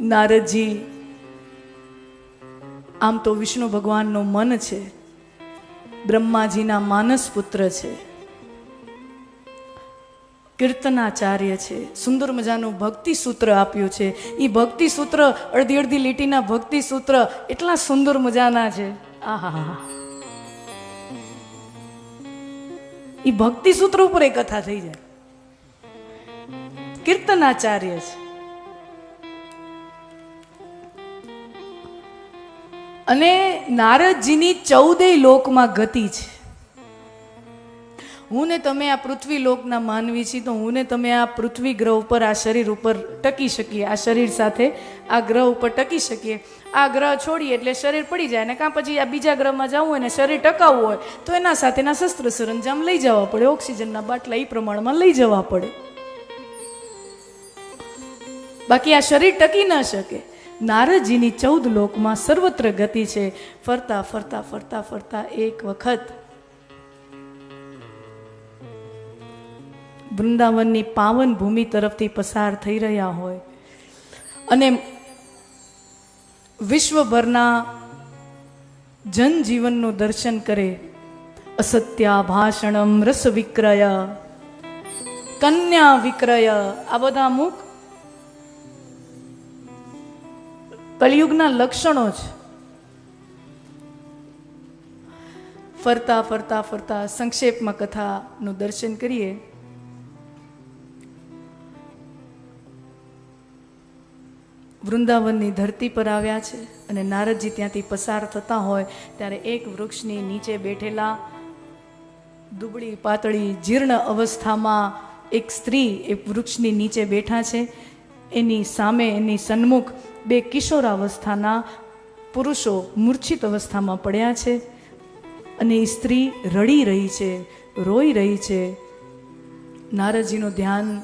નારદજી, આમ તો વિષ્ણુ ભગવાનનું મન છે, બ્રહ્માજીના માનસ પુત્ર છે, કીર્તનાચાર્ય છે, સુંદર મજાનું ભક્તિ સૂત્ર આપ્યું છે. એ ભક્તિ સૂત્ર, અડધી અડધી લીટીના ભક્તિ સૂત્ર, એટલા સુંદર મજાના છે. આહા એ ભક્તિ સૂત્ર ઉપર એ કથા થઈ જાય. કીર્તનાચાર્ય છે. અને નારદજીની ચૌદેય લોકમાં ગતિ છે. હું ને તમે આ પૃથ્વી લોકના માનવી છીએ, તો હું ને તમે આ પૃથ્વી ગ્રહ ઉપર, આ શરીર ઉપર ટકી શકીએ, આ શરીર સાથે આ ગ્રહ ઉપર ટકી શકીએ. આ ગ્રહ છોડીએ એટલે શરીર પડી જાય ને કાં પછી આ બીજા ગ્રહમાં જવું હોય ને શરીર ટકાવવું હોય, તો એના સાથેના શસ્ત્ર સરંજામ લઈ જવા પડે, ઓક્સિજનના બાટલા એ પ્રમાણમાં લઈ જવા પડે. બાકી આ શરીર ટકી ન શકે. નારદજીની ચૌદ લોકમાં સર્વત્ર ગતિ છે. ફરતા ફરતા ફરતા ફરતા એક વખત વૃંદાવનની પાવન ભૂમિ તરફથી પસાર થઈ રહ્યા હોય. અને વિશ્વભરના જનજીવનનું દર્શન કરે. અસત્યા ભાષણમ રસ વિક્રય, કન્યા વિક્રય, આ બધા અમુક કલયુગના લક્ષણો છે ફરતા ફરતા ફરતા સંક્ષેપમાં કથાનું દર્શન કરીએ. વૃંદાવનની ધરતી પર આવ્યા છે અને નારદજી ત્યાંથી પસાર થતા હોય ત્યારે એક વૃક્ષની નીચે બેઠેલા દુબળી પાતળી જીર્ણ અવસ્થામાં એક સ્ત્રી એ વૃક્ષની નીચે બેઠા છે. એની સામે એની સન્મુખ બે કિશોરાવસ્થાના પુરુષો મૂર્છિત અવસ્થામાં પડ્યા છે અને એ સ્ત્રી રડી રહી છે, રોઈ રહી છે. નારદજીનું ધ્યાન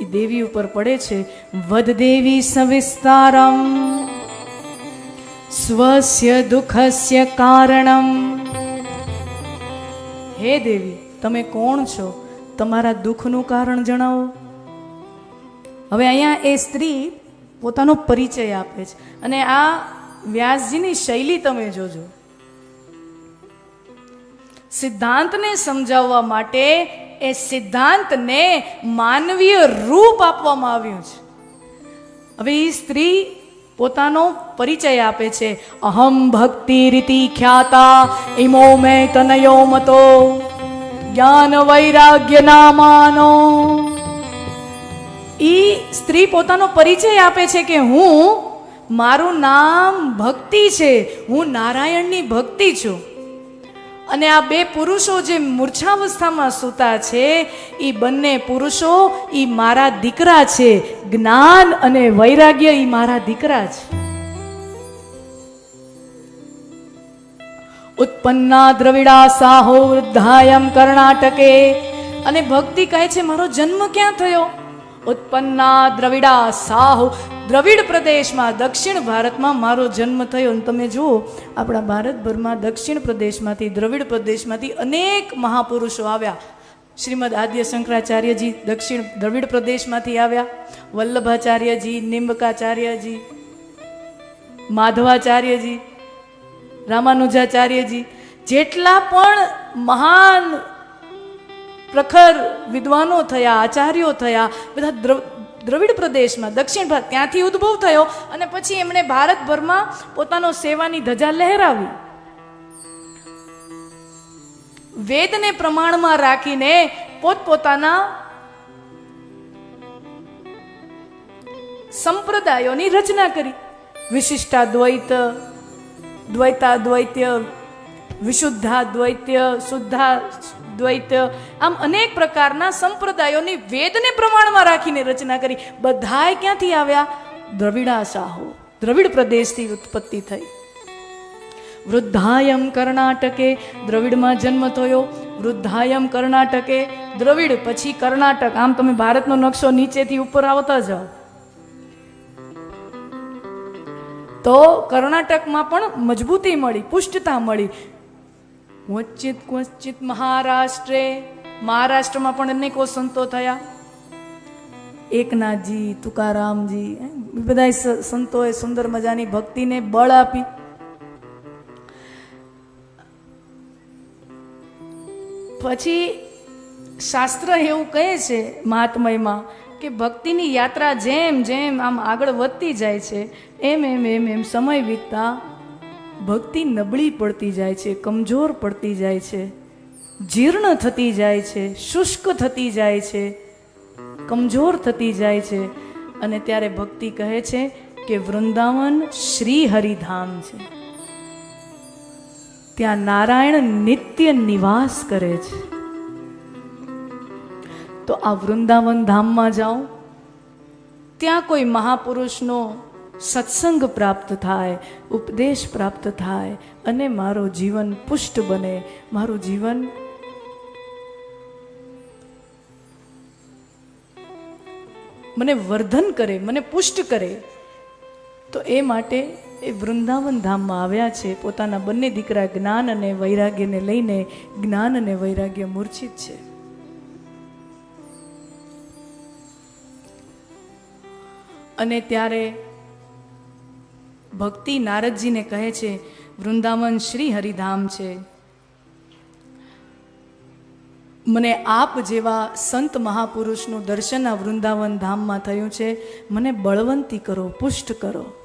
એ દેવી ઉપર પડે છે. વદ દેવી સવિસ્તારમ, સ્વસ્ય દુઃખસ્ય કારણમ. હે દેવી, તમે કોણ છો? તમારા દુઃખનું કારણ જણાવો. હવે અહીંયા એ સ્ત્રી પોતાનો પરિચય આપે છે. અને આ વ્યાસજીની શૈલી તમે જોજો. સિદ્ધાંતને સમજાવવા માટે એ સિદ્ધાંતને માનવીય રૂપ આપવામાં આવ્યું છે. હવે એ સ્ત્રી પોતાનો પરિચય આપે છે. અહમ ભક્તિ રીતિ ખ્યાતા ઇમો મેં તનયો મતો, જ્ઞાન વૈરાગ્ય નામાનો. ઈ સ્ત્રી પોતાનો પરિચય આપે છે કે હું, મારું નામ ભક્તિ છે, હું નારાયણની ભક્તિ છું. અને આ બે પુરુષો જે મૂર્છાવસ્થામાં સૂતા છે એ બંને પુરુષો એ મારા દીકરા છે. જ્ઞાન અને વૈરાગ્ય એ મારા દીકરા છે. ઉત્પન્ના દ્રવિડા સાહો વૃદ્ધાયમ કર્ણાટકે. અને ભક્તિ કહે છે, મારો જન્મ ક્યાં થયો? ઉત્પન્ના દ્રવિડા સાહુ. દ્રવિડ પ્રદેશમાં, દક્ષિણ ભારતમાં મારો જન્મ થયો. અને તમે જુઓ, આપણા ભારતભરમાં દક્ષિણ પ્રદેશમાંથી, દ્રવિડ પ્રદેશમાંથી અનેક મહાપુરુષો આવ્યા. શ્રીમદ આદ્ય શંકરાચાર્યજી દક્ષિણ દ્રવિડ પ્રદેશમાંથી આવ્યા. વલ્લભાચાર્યજી, નિંબકાચાર્યજી, માધવાચાર્યજી, રામાનુજાચાર્યજી, જેટલા પણ મહાન પ્રખર વિદ્વાનો થયા, આચાર્યો થયા, બધા દ્રવ, દ્રવિડ પ્રદેશમાં, દક્ષિણ ભારત ત્યાંથી ઉદ્ભવ થયો અને પછી એમણે ભારતભરમાં પોતાનો સેવાની ધજા લહેરાવી. વેદને પ્રમાણમાં રાખીને પોતપોતાના સંપ્રદાયોની રચના કરી. વિશિષ્ટા દ્વૈત દ્વૈતા દ્વૈત્ય વિશુદ્ધા દ્વૈત્ય શુદ્ધા દ્વૈત્ય આમ અનેક પ્રકારના સંપ્રદાયોની વેદને પ્રમાણમાં રાખીને રચના કરી. બધાએ ક્યાંથી આવ્યા? દ્રવિડા સાહો દ્રવિડ પ્રદેશથી ઉત્પત્તિ થઈ. વૃદ્ધાયમ કર્ણાટકે દ્રવિડમાં જન્મ થયો. વૃદ્ધાયમ કર્ણાટકે દ્રવિડ પછી કર્ણાટક. આમ તમે ભારતનો નકશો નીચેથી ઉપર આવતા જાઓ. તો કર્ણાટકમાં પણ મજબૂતી મળી, પુષ્ટતા મળી. ક્વચિત ક્વચિત મહારાષ્ટ્રે, મહારાષ્ટ્રમાં પણ અનેકો સંતો થયા. એકનાથજી, તુકારામજી બધા સંતોએ સુંદર મજાની ભક્તિને બળ આપી. પછી શાસ્ત્ર એવું કહે છે મહાત્મયમાં કે ભક્તિની યાત્રા જેમ જેમ આમ આગળ વધતી જાય છે, એમ એમ એમ એમ સમય વીતતા ભક્તિ નબળી પડતી જાય છે, કમજોર પડતી જાય છે, જીર્ણ થતી જાય છે, શુષ્ક થતી જાય છે, કમજોર થતી જાય છે. અને ત્યારે ભક્તિ કહે છે કે વૃંદાવન શ્રી હરિધામ છે. ત્યાં નારાયણ નિત્ય નિવાસ કરે છે. તો આ વૃંદાવન ધામમાં જાઓ. ત્યાં કોઈ મહાપુરુષનો સત્સંગ પ્રાપ્ત થાય, ઉપદેશ પ્રાપ્ત થાય અને મારું જીવન પુષ્ટ બને. મારું જીવન મને વર્ધન કરે, મને પુષ્ટ કરે. તો એ માટે એ વૃંદાવન ધામમાં આવ્યા છે. પોતાના બંને દીકરા જ્ઞાન અને વૈરાગ્યને લઈને જ્ઞાન અને વૈરાગ્ય મૂર્છિત છે. અને ત્યારે ભક્તિ નારદજીને કહે છે, વૃંદાવન શ્રી હરિધામ છે. મને આપ જેવા સંત મહાપુરુષનું દર્શન આ વૃંદાવન ધામમાં થયું છે. મને બળવંતી કરો, પુષ્ટ કરો.